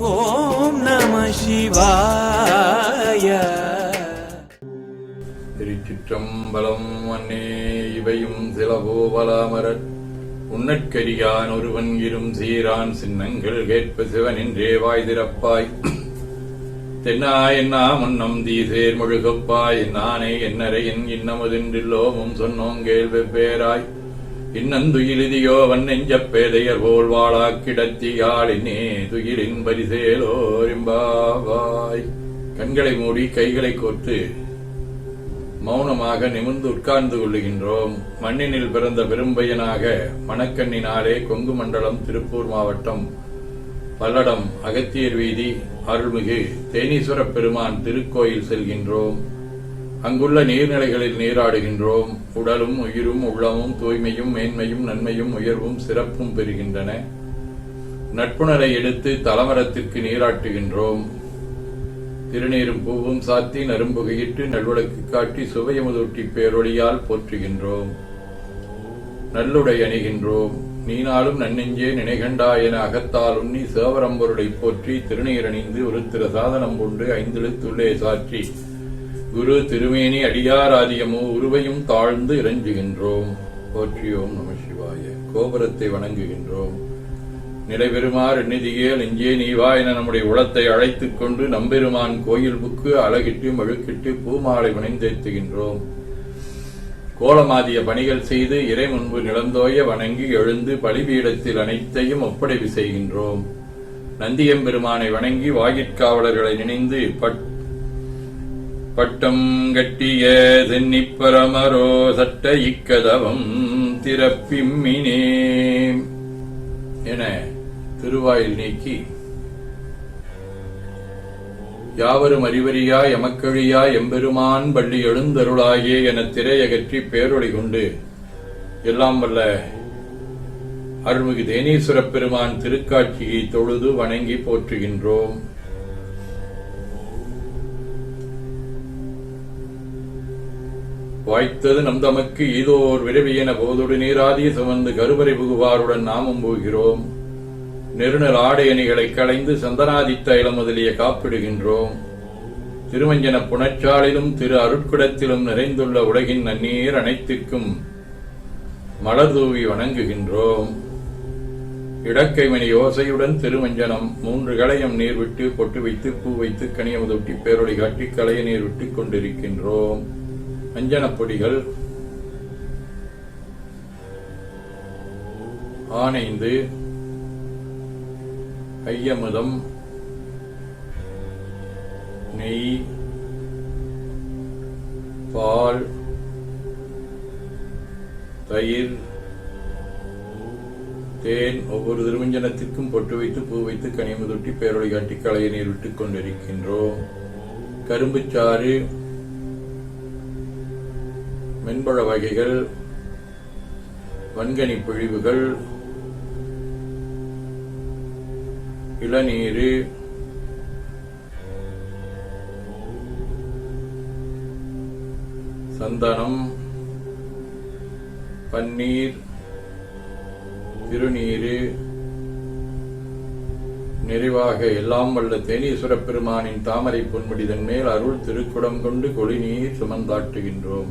ஓம் நம சிவாய. திருச்சிற்றம்பலம் அன்னே இவையும் சிலபோபலாமரர் உன்னற்கரியான் ஒருவன் இரும் சீரான் சின்னங்கள் கேட்ப சிவனின்றே வாய் திறப்பாய். தென்னா என்னா முன்னம் தீசேர் முழுகப்பாய். நானே என்னரை என் இன்னமுதென்றில்லோமும் சொன்னோம் கேள் வெவ்வேறாய் இன்னந்துயிலிதியோ வன்னெஞ்சப் பேதையர் போல் வாழா கிடத்தியாளினே துயிலின் பரிசேலோரிம்பாவாய். கண்களை மூடி கைகளை கோர்த்து மௌனமாக நிமிர்ந்து உட்கார்ந்து கொள்ளுகின்றோம். மண்ணினில் பிறந்த பெரும்பையனாக மணக்கண்ணினாலே கொங்கு மண்டலம் திருப்பூர் மாவட்டம் பல்லடம் அகத்தியர் வீதி அருள்மிகு தேனீஸ்வரப் பெருமான் திருக்கோயில் செல்கின்றோம். அங்குள்ள நீர்நிலைகளில் நீராடுகின்றோம். உடலும் உயிரும் உள்ளமும் தூய்மையும் மேன்மையும் நன்மையும் உயர்வும் சிறப்பும் பெறுகின்றன. நட்புணரை எடுத்து தலமரத்திற்கு நீராட்டுகின்றோம். திருநீரும் பூவும் சாத்தி நரும்புகையிட்டு நல்விளக்கு காட்டி சுவையமுதூட்டி பேரொழியால் போற்றுகின்றோம். நல்லுடை அணிகின்றோம். நீனாலும் நன்னெஞ்சே நினைகண்டா என அகத்தாலும் நீ சேவரம்பொருளை போற்றி திருநீரணிந்து ஒரு திரு சாதனம் கொண்டு ஐந்தெழுத்துள்ளே சாற்றி. குரு திருமேனி அடியாராதியமோ உருவையும் தாழ்ந்து இறஞ்சுகின்றோம் போற்றியோம் நம சிவாய. கோபுரத்தை வணங்குகின்றோம். நிலைபெறுமாறு நிதியேல் இங்கே நீவா என நம்முடைய உளத்தை அழைத்துக் கொண்டு நம்பெருமான் கோயில் புக்கு அழகிட்டு மழுக்கிட்டு பூமாலை வணிந்தேத்துகின்றோம். கோலமாதிய பணிகள் செய்து இறை முன்பு நிலந்தோய வணங்கி எழுந்து பலிபீடத்தில் அனைத்தையும் ஒப்படைவு செய்கின்றோம். நந்தியம்பெருமானை வணங்கி வாயிற்காவலர்களை நினைந்து பட் பட்டம் கட்டிய சென்னிப்பரமரோ சட்ட இக்கதவம் திறப்பிம்மினே. என திருவாயில் நீக்கி யாவரும் அறிவறியா எமக்கழியா எம்பெருமான் பள்ளி எழுந்தருளாயே என திரையகற்றி பேரொழி கொண்டு எல்லாம் வல்ல அருள்மிகு தேனீஸ்வரப் பெருமான் திருக்காட்சியை தொழுது வணங்கி போற்றுகின்றோம். வாய்த்தது நம் தமக்கு ஈதோர் விரைவியன போதொடு நீராதிய சுமந்து கருவறை புகுவாருடன் நாமும் போகிறோம். நெருநல் ஆடை அணிகளை களைந்து சந்தனாதி தைலம் முதலிய காப்பிடுகின்றோம். திருமஞ்சன புனச்சாலிலும் திரு அருட்குடத்திலும் நிறைந்துள்ள உலகின் நன்னீர் அனைத்துக்கும் மலர் தூவி வணங்குகின்றோம். இடக்கைமணி யோசையுடன் திருமஞ்சனம் மூன்று களையம் நீர் விட்டு பொட்டு வைத்து பூ வைத்து கனியமுதொட்டி பேரொழி காட்டி களைய நீர் விட்டுக் கொண்டிருக்கின்றோம். அஞ்சனப் பொடிகள் ஆனைந்து ஐயமுதம் நெய் பால் தயிர் தேன் ஒவ்வொரு திருமஞ்சனத்திற்கும் பொட்டு வைத்து பூ வைத்து கனிமுதொட்டி பேரொழி காட்டி களைய நீர் விட்டுக் கொண்டிருக்கின்றோம். கரும்புச்சாறு மென்பழ வகைகள் வன்கனி பிழிவுகள் இளநீர் சந்தனம் பன்னீர் திருநீரு நிறைவாக எல்லாம் வல்ல தேனீஸ்வரப் பெருமானின் தாமரை பொன்முடிதன் மேல் அருள் திருக்குடம் கொண்டு கொடிநீர் சுமந்தாட்டுகின்றோம்.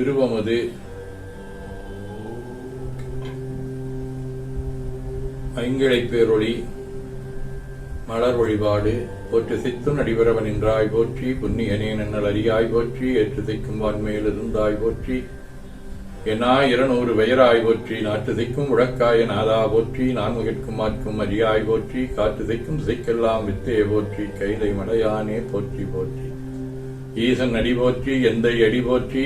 திருவமது. ஐங்கிழை பேரொளி மலர் வழிபாடு போற்று சித்து நடிபரவன் என்றாய் போற்றி புண்ணியனே நன்னல் அறியாய் போற்றி ஏற்று சிக்கும் வான்மையிலிருந்தாய் போற்றி என்னா இருநூறு வயராய் போற்றி நாட்டு திக்கும் உழக்காய நாதா போற்றி நான்முகிற்கும் மாற்கும் அரியாய் போற்றி காற்று திக்கும் சிக்கெல்லாம் வித்தே போற்றி கைலை மடையானே போற்றி போற்றி. ஈசன் அடி போற்றி எந்தை அடி போற்றி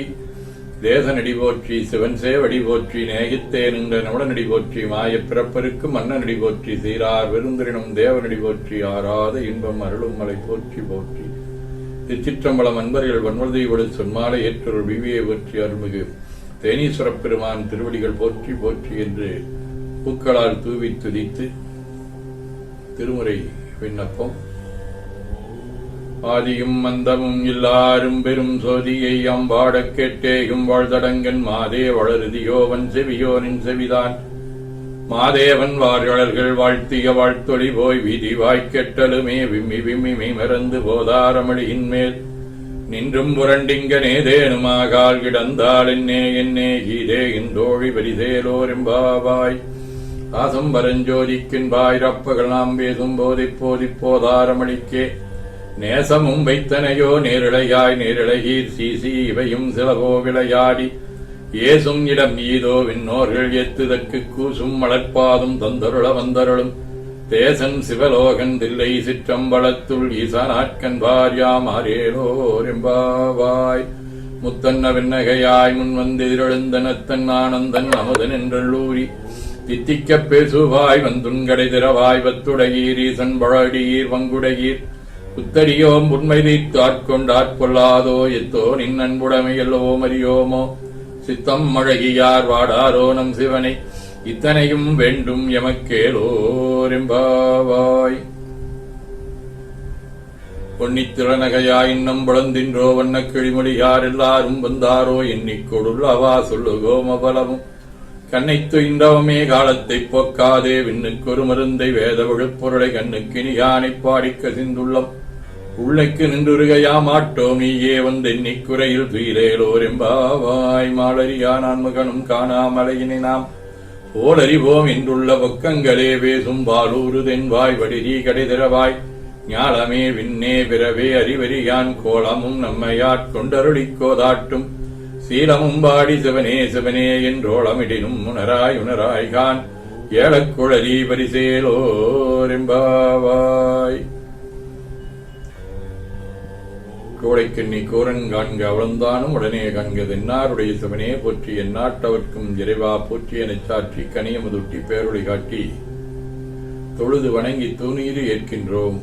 தேசநடி போற்றி சிவன் சேவடி போற்றி நேகித்தே நின்ற நுடனடி போற்றி மாயப் பிறப்பருக்கு மன்னனடி போற்றி சீரார் விருந்தினும் தேவனடி போற்றி ஆறாத இன்பம் அருளும் மலை போற்றி போற்றி. திருச்சிற்றம்பலம் அன்பர்கள் வன்வதையோடு சொன்மாலை ஏற்றொரு விவியை போற்றி அருள்மிகு. தேனீஸ்வரப் பெருமான் திருவடிகள் போற்றி போற்றி என்று பூக்களால் தூவி துதித்து திருமுறை விண்ணப்பம். ஆதியும் மந்தமும் எல்லாரும் பெரும் சோதியை அம்பாடக் கேட்டேயும் வாழ்தடங்கன் மாதே வளருதியோவன் செவியோனின் செவிதான் மாதேவன் வார்களர்கள் வாழ்த்திய வாழ்த்தொழி போய் விதி வாய்க்கெட்டலுமே விம்மி விம்மிமை மறந்து போதாரமளியின் மேல். நின்றும் புரண்டிங்கனே தேனுமாகால் கிடந்தாள் என்னே என்னே கீதே இந்தோழி பரிசேலோரெம்பாவாய் ஆசம் பரஞ்சோதிக்கின்பாய் ரப்பகள் நாம் பேசும் போதிப்போதிப்போதாரமளிக்கே போதிப் நேசமும் வைத்தனையோ நேரிழையாய் நேரிழையீர் சீசி இவையும் சிலவோ விளையாடி. ஏசும் இடம் ஈதோ விண்ணோர்கள் எத்துதற்கு கூசும் மலர்ப்பாதும் தந்தருள வந்தருளும். தேசன் சிவலோகன் தில்லை சிற்றம்பலத்துள் ஈசனாட்கன் பாரியாம் ஆரேலோரெம்பாவாய் முத்தன்ன விண்ணகையாய் முன் வந்தெதிரெழுந்தனத்தன் ஆனந்தன் அமுதன் என்றள்ளூரி. தித்திக்கப் பேசுவாய் வந்துண்கடை திறவாய் வத்துடையீர் ஈசன் பழடியீர் வங்குடையீர். புத்தரியோம் உண்மை வைத்து ஆட்கொண்டாட்கொள்ளாதோ எத்தோ நின் அன்புடைமையல்லோ மறியோமோ சித்தம் மழகியார் வாடாரோ நம் சிவனை இத்தனையும் வேண்டும் எமக்கேலோரெம்பாவாய். பொன்னித்திறனகையாய் இன்னும் புலந்தின்றோ வண்ண கிழிமொழியார் எல்லாரும் வந்தாரோ எண்ணிக்கொடுள்ளவா சொல்லுகோம் அவலமும் கண்ணை துயின்றவமே காலத்தைப் போக்காதே விண்ணுக்கொரு மருந்தை வேத விழுப்பொருளை கண்ணுக்கு யானை பாடிக்க சிந்துள்ளம் உள்ளைக்கு நின்றுருகையா மாட்டோம். நீயே வந்து நிக்குறையில் துயிலேலோரெம்பாவாய் மாலரியா நான் மகனும் காணாமலையினை நாம் ஓலறிவோம் என்றுள்ள பக்கங்களே பேசும் பாலூரு தென்வாய். வடிரி கடைதிரவாய் ஞாலமே விண்ணே பிறவே அறிவறியான். கோலமும் நம்மையாட் கோதாட்டும். சீலமும் பாடி சிவனே சிவனே என்றோளமிடினும் உணராய் உணராய்கான். ஏழக்குழலி பரிசேலோரெம்பாவாய் கோடைக்கண்ணி கோரன் காண்க அவளந்தானும் உடனே காண்க தென்னாருடைய சிவனே போற்றி எந்நாட்டவர்க்கும் இறைவா போற்றி எனச் சாற்றி கனியமுதுட்டி பேரொழி காட்டி தொழுது வணங்கி தூணீறு ஏற்கின்றோம்.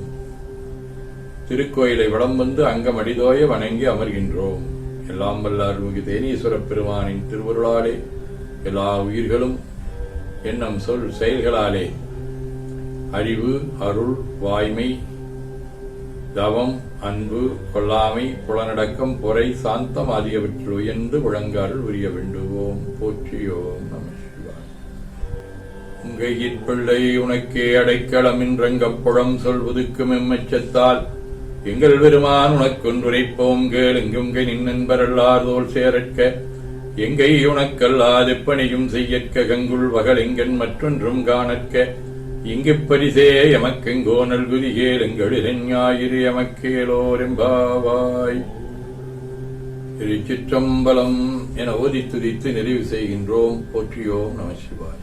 திருக்கோயிலை வடம் வந்து அங்கம் அடிதோய வணங்கி அமர்கின்றோம். எல்லாம் வல்ல அருள்மிகு தேனீஸ்வரப் பெருமானின் திருவருளாலே எல்லா உயிர்களும் எண்ணம் சொல் செயல்களாலே. அறிவு அருள் வாய்மை தவம் அன்பு கொல்லாமை புலனடக்கம் பொறை சாந்தம் ஆகியவற்றில் உயர்ந்து முழங்கால் உரிய வேண்டுவோம். போற்றியோம் நம உங்கையிற் பிள்ளை உனக்கே அடைக்கலம் என்றங்கப்புறம் சொல்வதுக்கும் எம்மச்சத்தால் எங்கள் பெருமான் உனக்கொன்றுரைப்போம் கேளுங்குங்கை நின்னன்பரல்லார் தோல் சேரற்க. எங்கை உனக்கல்லாது பணியும் செய்யற்க கங்குள் வகலெங்கன் மற்றொன்றும் காணற்க. இங்கு பரிசே எமக்கெங்கோ நல்குதி எங்களின் ஞாயிறு எமக்கேலோரெம்பாவாய் திருச்சிற்றம்பலம் என ஓதி துதித்து நிறைவு செய்கின்றோம். போற்றியோம் நம சிவாய்.